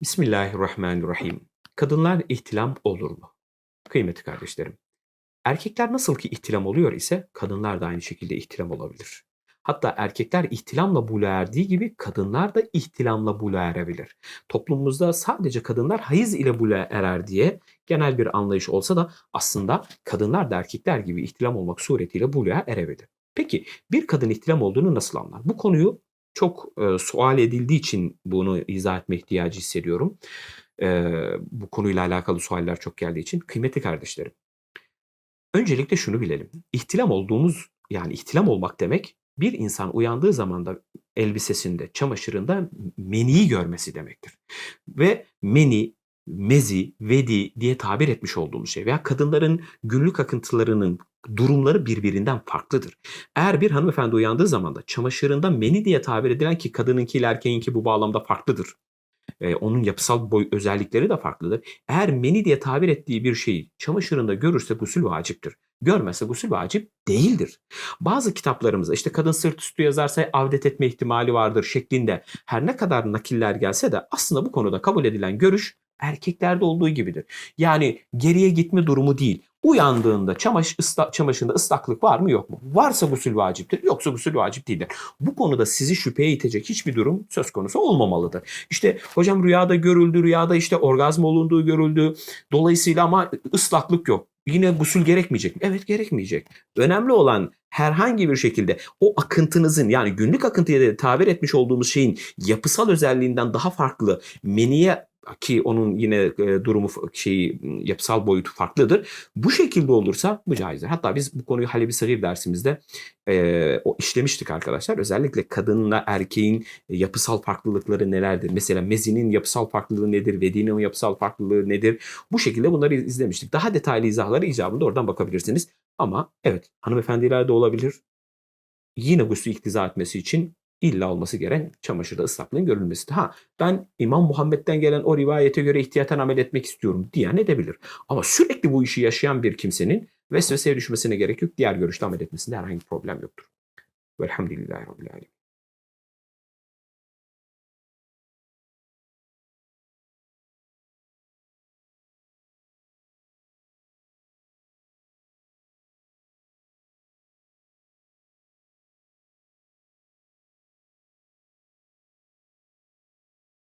Bismillahirrahmanirrahim. Kadınlar ihtilam olur mu? Kıymetli kardeşlerim, erkekler nasıl ki ihtilam oluyor ise kadınlar da aynı şekilde ihtilam olabilir. Hatta erkekler ihtilamla buluğa erdiği gibi kadınlar da ihtilamla buluğa erebilir. Toplumumuzda sadece kadınlar hayız ile buluğa erer diye genel bir anlayış olsa da aslında kadınlar da erkekler gibi ihtilam olmak suretiyle buluğa erebilir. Peki bir kadın ihtilam olduğunu nasıl anlar? Bu konuyu çok e, sual edildiği için bunu izah etme ihtiyacı hissediyorum. E, bu konuyla alakalı sualler çok geldiği için. Kıymetli kardeşlerim, öncelikle şunu bilelim. İhtilam olduğumuz yani ihtilam olmak demek bir insan uyandığı zaman da elbisesinde, çamaşırında meniyi görmesi demektir. Ve meni, mezi, vedi diye tabir etmiş olduğumuz şey veya kadınların günlük akıntılarının durumları birbirinden farklıdır. Eğer bir hanımefendi uyandığı zaman da çamaşırında meni diye tabir edilen ki kadınınki ile erkeğinki bu bağlamda farklıdır. Ee, onun yapısal boy özellikleri de farklıdır. Eğer meni diye tabir ettiği bir şeyi çamaşırında görürse gusül vaciptir. Görmezse gusül vacip değildir. Bazı kitaplarımızda işte kadın sırt üstü yazarsa avdet etme ihtimali vardır şeklinde her ne kadar nakiller gelse de aslında bu konuda kabul edilen görüş erkeklerde olduğu gibidir. Yani geriye gitme durumu değil. Uyandığında çamaş, ısla, çamaşırında ıslaklık var mı yok mu? Varsa gusül vaciptir, yoksa gusül vacip değildir. Bu konuda sizi şüpheye itecek hiçbir durum söz konusu olmamalıdır. İşte hocam rüyada görüldü, rüyada işte orgazm olunduğu görüldü. Dolayısıyla ama ıslaklık yok. Yine gusül gerekmeyecek mi? Evet gerekmeyecek. Önemli olan herhangi bir şekilde o akıntınızın yani günlük akıntıya tabir etmiş olduğumuz şeyin yapısal özelliğinden daha farklı meniye ki onun yine e, durumu şeyi yapısal boyutu farklıdır. Bu şekilde olursa bu caizdir. Hatta biz bu konuyu Halebi Sagir dersimizde e, o işlemiştik arkadaşlar. Özellikle kadınla erkeğin yapısal farklılıkları nelerdir? Mesela mezinin yapısal farklılığı nedir? Vedinin yapısal farklılığı nedir? Bu şekilde bunları izlemiştik. Daha detaylı izahları icabında oradan bakabilirsiniz. Ama evet hanımefendiler de olabilir. Yine gusül iktiza etmesi için illa olması gereken çamaşırda ıslaklığın görülmesi. Ha ben İmam Muhammed'den gelen o rivayete göre ihtiyaten amel etmek istiyorum diyen edebilir. Ama sürekli bu işi yaşayan bir kimsenin vesveseye düşmesine gerek yok. Diğer görüşte amel etmesinde herhangi bir problem yoktur. Velhamdülillahi Rabbil Alemin.